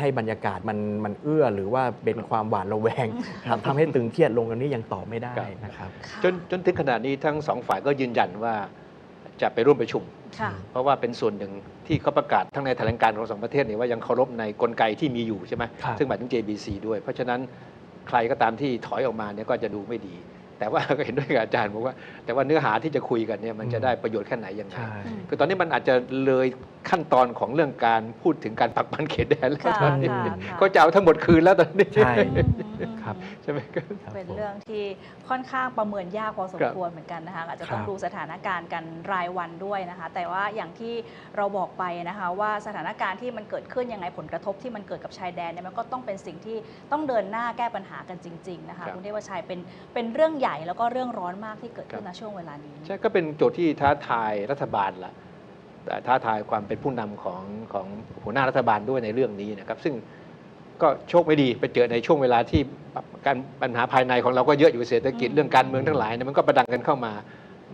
ให้บรรยากาศมันมันเอื้อหรือว่าเป็นความหวาดระแวงครับทำให้ตึงเครียดลงอันนี้ยังตอบไม่ได้ครับนะครับจนจนถึงขณะนี้ทั้งสองฝ่ายก็ยืนยันว่าจะไปร่วมประชุมค่ะเพราะว่าเป็นส่วนหนึ่งที่เขาประกาศทั้งในแถลงการของสองประเทศเนี่ยว่ายังเคารพในกลไกที่มีอยู่ใช่ไหมครับซึ่งหมายถึง JBC ด้วย เพราะฉะนั้นใครก็ตามที่ถอยออกมาเนี่ยก็จะดูไม่ดี แต่ว่าก็เห็นด้วยกับอาจารย์บอกว่า แต่ว่าเนื้อหาที่จะคุยกันเนี่ยมันจะได้ประโยชน์แค่ไหนยังไงใช่คือตอนนี้มันอาจจะเลย ขั้นตอนของเรื่องการพูดถึงการปักปันเขตแดนแล้วค่ะตอนนี้ค่ะค่ะ ก็จะเอาทั้งหมดคืนแล้วตอนนี้ ใช่ ครับ ใช่ไหมครับ ครับเป็นผม เรื่องที่ค่อนข้างประเมินยากพอสมครับควรเหมือนกันนะคะอาจจะต้องครับดูสถานการณ์กันรายวันด้วยนะคะ แต่ว่าอย่างที่เราบอกไปนะคะว่าสถานการณ์ที่มันเกิดขึ้นยังไงผลกระทบที่มันเกิดกับชายแดนเนี่ยมันก็ต้องเป็นสิ่งที่ต้องเดินหน้าแก้ปัญหากันจริง ๆ นะคะครับ คุณเทพชัยเป็นเป็นเรื่องใหญ่แล้วก็เรื่องร้อนมากที่เกิดขึ้นครับณช่วงเวลานี้ ใช่ก็เป็นโจทย์ที่ท้าทายรัฐบาลละแต่ ท้าทายความเป็นผู้นำของของหัวหน้ารัฐบาลด้วยในเรื่องนี้นะครับซึ่งก็โชคไม่ดีไปเจอในช่วงเวลาที่การปัญหาภายในของเราก็เยอะอยู่เศรษฐกิจเรื่องการเมืองทั้งหลายเนี่ยมันก็ประดังกันเข้ามา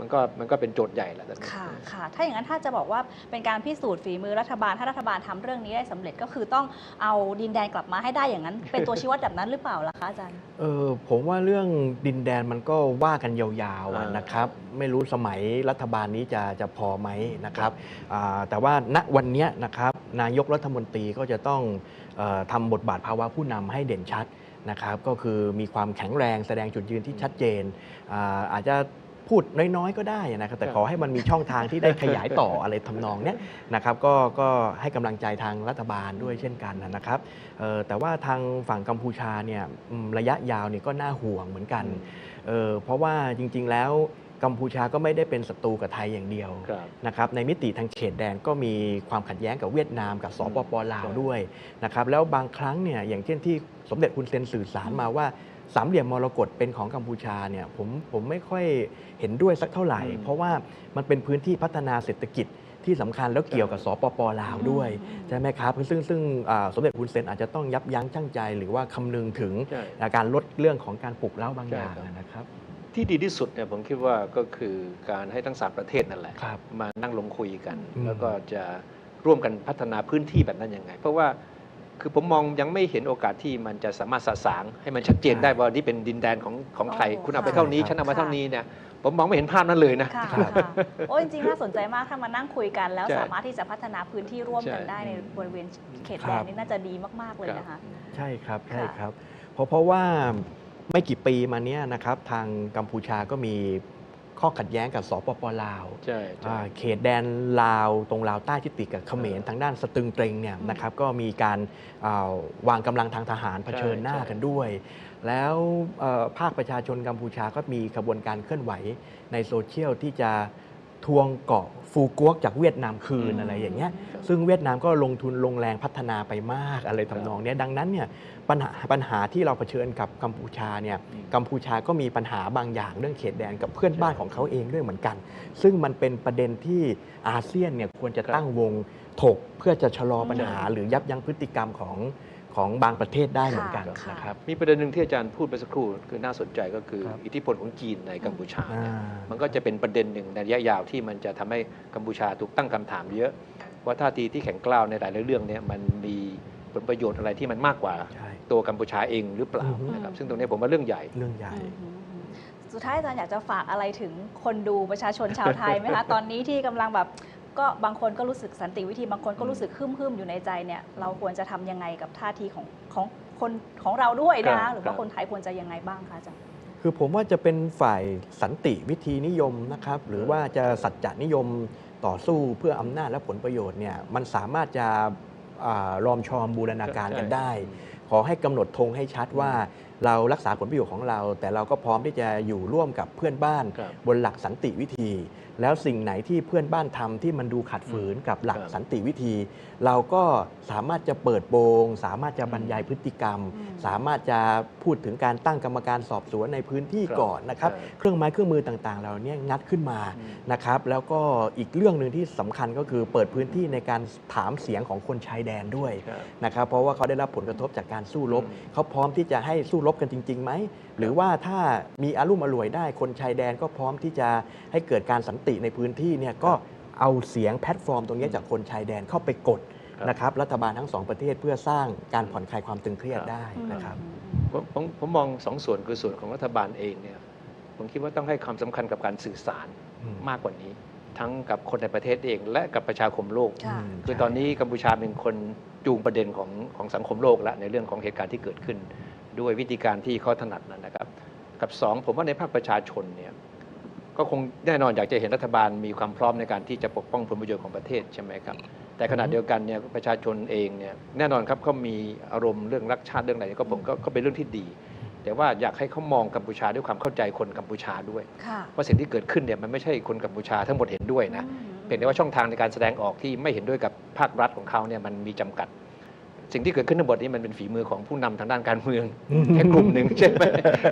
มันก็มันก็เป็นโจทย์ใหญ่แหละตอนนี้ค่ะค่ะ ถ้าอย่างนั้นถ้าจะบอกว่าเป็นการพิสูจน์ฝีมือรัฐบาล ถ้ารัฐบาลทำเรื่องนี้ได้สำเร็จก็คือต้องเอาดินแดนกลับมาให้ได้อย่างนั้น เป็นตัวชี้วัดแบบนั้นหรือเปล่าล่ะคะอาจารย์เออผมว่าเรื่องดินแดนมันก็ว่ากันยาวๆอะอ่านนะครับ ไม่รู้สมัยรัฐบาลนี้จะจะพอไหมนะครับอ่าแต่ว่าณวันเนี้ยนะครับนายกรัฐมนตรีก็จะต้องเออทำบทบาทภาวะผู้นำให้เด่นชัดนะครับก็คือมีความแข็งแรงแสดงจุดยืนที่ชัดเจนอาอาจจะ พูดน้อยๆก็ได้นะครับแต่ครับขอให้มันมีช่องทางที่ได้ขยายต่ออะไรทำนองเนี้ยนะครับก็ก็ให้กำลังใจทางรัฐบาลด้วยเช่นกันนะครับเอ่อแต่ว่าทางฝั่งกัมพูชาเนี่ยอืมระยะยาวเนี่ยก็น่าห่วงเหมือนกันเอ่อเพราะว่าจริง ๆ แล้วกัมพูชาก็ไม่ได้เป็นศัตรูกับไทยอย่างเดียวครับนะครับในมิติทางเขตแดนก็มีความขัดแย้งกับเวียดนามกับสปปลาวครับด้วยนะครับแล้วบางครั้งเนี่ยอย่างเช่นที่สมเด็จคุณเซนสื่อสารมาว่า สามเหลี่ยมมรกตเป็นของกัมพูชาเนี่ยผมผมไม่ค่อยเห็นด้วยสักเท่าไหร่อืมเพราะว่ามันเป็นพื้นที่พัฒนาเศรษฐกิจที่สำคัญแล้วเกี่ยวกับสปปลาวด้วยอืมใช่ไหมครับ ซึ่งซึ่งอ่าสมเด็จคุณเซนอาจจะต้องยับยั้งชั่งใจ หรือว่าคำนึงถึงใช่การลดเรื่องของการปลุกเล้าบางอย่างใช่ครับนะครับ ที่ดีที่สุดเนี่ยผมคิดว่าก็คือการให้ทั้งสามประเทศนั่นแหละครับมานั่งลงคุยกันอืมแล้วก็จะร่วมกันพัฒนาพื้นที่แบบนั้นยังไง เพราะว่า คือผมมองยังไม่เห็นโอกาสที่มันจะสามารถสะสาง ให้มันชัดเจนได้ว่านี่เป็นดินแดนของของใครโอ้คุณเอาไปค่ะเท่านี้ครับฉันเอามาเท่านี้เนี่ยผมมองไม่เห็นภาพนั้นเลยนะ ค่ะครับค่ะโอ้ยจริงๆ น่าสนใจมาก ถ้ามานั่งคุยกันแล้วใช่สามารถที่จะพัฒนาพื้นที่ร่วมกันใช่ได้ในบริเวณเขตครัแดบนนี่น่าจะดีมากๆเลยนะคะ ใช่ครับใช่ค่ะครับเพราะเพราะว่าไม่กี่ปีมาเนี้ยนะครับทางกัมพูชาก็มี ข้อขัดแย้งกับสปปลาวใช่ใช่อ่าเขตแดนลาวตรงลาวใต้ที่ติดกับเขมรเออทางด้านสตึงเตรงเนี่ยอืมนะครับก็มีการอ่าวางกำลังทางทหารเผชิญหน้าใช่กันด้วย แล้วเอ่อภาคประชาชนกัมพูชาก็มีขบวนการเคลื่อนไหวในโซเชียลที่จะ ทวงเกาะฟูกวกจากเวียดนามคืนอืมอะไรอย่างเงี้ย ซึ่งเวียดนามก็ลงทุนลงแรงพัฒนาไปมากอะไรทำนองเนี้ยดังนั้นเนี่ยปัญหาปัญหาที่เราเผชิญกับกัมพูชาเนี่ยอืมกัมพูชาก็มีปัญหาบางอย่างเรื่องเขตแดนกับเพื่อนบ้านของเขาเองด้วยเหมือนกัน ซึ่งมันเป็นประเด็นที่อาเซียนเนี่ยควรจะครับตั้งวงถกเพื่อจะชะลอปัญหาอืมหรือยับยั้งพฤติกรรมของ ของบางประเทศได้เหมือนกันค่ะ นะครับ มีประเด็นหนึ่งที่อาจารย์พูดไปสักครู่คือน่าสนใจก็คือครับอิทธิพลของจีนในกัมพูชาอ่ามันก็จะเป็นประเด็นหนึ่งในระยะยาวที่มันจะทำให้กัมพูชาถูกตั้งคำถามเยอะ ว่าท่าทีที่แข็งกร้าวในหลายๆเรื่องเนี่ยมันมีผลประโยชน์อะไรที่มันมากกว่า ใช่ ตัวกัมพูชาเองหรือเปล่าอือฮึ นะครับซึ่งตรงนี้ผมว่าเรื่องใหญ่ เรื่องใหญ่ อืมอืมอืมสุดท้ายอาจารย์อยากจะฝากอะไรถึงคนดูประชาชนชาวไทยไหมคะ ตอนนี้ที่กำลังแบบ ก็บางคนก็รู้สึกสันติวิธีบางคนก็รู้สึกฮึ่มๆอยู่ในใจเนี่ยเราควรจะทำยังไงกับท่าทีของของคนของเราด้วยนะครัคะบหรือครัว่าบคนไทยควรจะยังไงบ้างคะอาจารย์คือผมว่าจะเป็นฝ่ายสันติวิธีนิยมนะครับ หรือว่าจะสัจจนิยมต่อสู้เพื่ออำนาจและผลประโยชน์เนี่ยมันสามารถจะอารอมชอมบูรณาการกันได้ ขอให้กำหนดธงให้ชัดว่าเรารักษาผลประโยชน์ของเรา แต่เราก็พร้อมที่จะอยู่ร่วมกับเพื่อนบ้านครับบนหลักสันติวิธี แล้วสิ่งไหนที่เพื่อนบ้านทำที่มันดูขัดฝืนกับหลักครับสันติวิธี เราก็สามารถจะเปิดโปง สามารถจะบรรยายพฤติกรรม อืม สามารถจะพูดถึงการตั้งกรรมการสอบสวนในพื้นที่ครับก่อนนะครับ ใช่ เครื่องไม้เครื่องมือต่างๆ เราเนี่ยงัดขึ้นมาอืมนะครับ แล้วก็อีกเรื่องหนึ่งที่สำคัญก็คือเปิดพื้นที่ในการถามเสียงของคนชายแดนด้วย ครับ นะครับเพราะว่าเขาได้รับผลกระทบจากการสู้รบ อืมเขาพร้อมที่จะให้สู้รบกันจริงๆไหมหรือว่าถ้ามีอารุ่มอร่วยได้คนชายแดนก็พร้อมที่จะให้เกิดการสันติในพื้นที่เนี่ยก็เอาเสียงแพลตฟอร์มตรงนี้จากคนชายแดนเข้าไปกดครับนะครับรัฐบาลทั้งสองประเทศเพื่อสร้างการผ่อนคลายความตึงเครียดได้นะครับผมผมผมมองสองส่วนคือส่วนของรัฐบาลเองเนี่ยผมคิดว่าต้องให้ความสำคัญกับการสื่อสารอืมมากกว่านี้ ทั้งกับคนในประเทศเอง และกับประชาคมโลกค่ะมคือตอนนี้กัมพูชาเป็นคนจูงประเด็นของของสังคมโลกแล้วในเรื่องของเหตุการณ์ที่เกิดขึ้น ด้วยวิธีการที่เขาถนัดนั้นนะครับ กับสองผมว่าในภาคประชาชนเนี่ยก็คงแน่นอนอยากจะเห็นรัฐบาลมีความพร้อมในการที่จะปกป้องผลประโยชน์ของประเทศใช่ไหมครับ แต่ขณะอือฮึเดียวกันเนี่ยประชาชนเองเนี่ยแน่นอนครับเขามีอารมณ์เรื่องรักชาติเรื่องอะไรก็ผมก็ก็เป็นเรื่องที่ดี แต่ว่าอยากให้เขามองกัมพูชาด้วยความเข้าใจคนกัมพูชาด้วยค่ะว่าสิ่งที่เกิดขึ้นเนี่ยมันไม่ใช่คนกัมพูชาทั้งหมดเห็นด้วยนะอืมเพียงแต่ว่าช่องทางในการแสดงออกที่ไม่เห็นด้วยกับภาครัฐของเขาเนี่ยมันมีจำกัด สิ่งที่เกิดขึ้นทั้งหมดนี้มันเป็นฝีมือของผู้นำทางด้านการเมืองอืมแค่กลุ่มหนึ่งใช่ไหม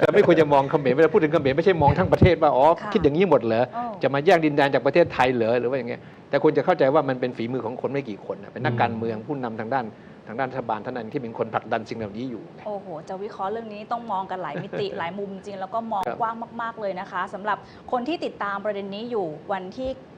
เราไม่ควรจะมองเขมรเวลาพูดถึงเขมรไม่ใช่มองทั้งประเทศว่าอ๋อค่ะคิดอย่างนี้หมดเหรอโอ้จะมาแย่งดินแดนจากประเทศไทยเหรอหรือว่าอย่างเงี้ยแต่ควรจะเข้าใจว่ามันเป็นฝีมือของคนไม่กี่คนนะเป็นนักการเมืองผู้นำทางด้านทางด้านรัฐบาลเท่านั้นที่เป็นคนผลักดันสิ่งเหล่านี้อยู่ โอ้โห จะวิเคราะห์เรื่องนี้ต้องมองกันหลายมิติ หลายมุมจริง แล้วก็มองครับกว้างมาก ๆ เลยนะคะสำหรับคนที่ติดตามประเด็นนี้อยู่วันที่เอ่อ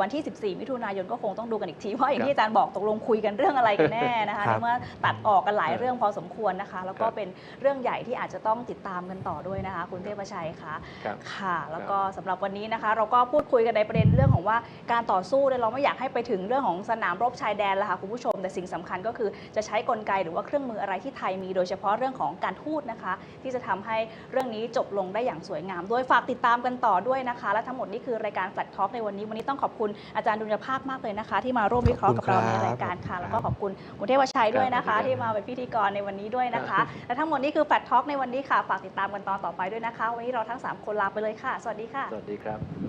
วันที่ 14 มิถุนายนก็คงต้องดูกันอีกทีว่าอย่างที่อาจารย์บอกตกลงคุยกันเรื่องอะไรกันแน่นะคะครัในบเมื่อตัดออกกันหลายครับเรื่องพอสมควรนะคะ แล้วก็ครับเป็นเรื่องใหญ่ที่อาจจะต้องติดตามกันต่อด้วยนะคะ คุณเทพชัยคะครับค่ะ แล้วก็สำหรับวันนี้นะคะ เราก็พูดคุยกันในประเด็นเรื่องของว่าการต่อสู้เนี่ยเราไม่อยากให้ไปถึงเรื่องของสนามรบชายแดนแล้วค่ะคุณผู้ชม แต่สิ่งสำคัญก็คือจะใช้กลไกหรือว่าเครื่องมืออะไรที่ไทยมีโดยเฉพาะเรื่องของการทูตนะคะ ที่จะทำให้เรื่องนี้จบลงได้อย่างสวยงามด้วยฝากติดตามกันต่อด้วยนะคะ และทั้งหมดนี้คือรายการแฟลตท็อกในวันนี้วันนี้ต้องขอบคุณอาจารย์ดุลยภาคมากเลยนะคะ ที่มาร่วมวิเคราะห์กับเราในรายการค่ะ แล้วก็ขอบคุณคุณเทพชัยด้วยนะคะครับที่มาเป็นพิธีกรในวันนี้ด้วยนะคะ และทั้งหมดนี้คือแฟลตท็อกในวันนี้ค่ะ ฝากติดตามกันตอนต่อไปด้วยนะคะ วันนี้เราทั้งสามคนลาไปเลยค่ะ สวัสดีค่ะ สวัสดีครับ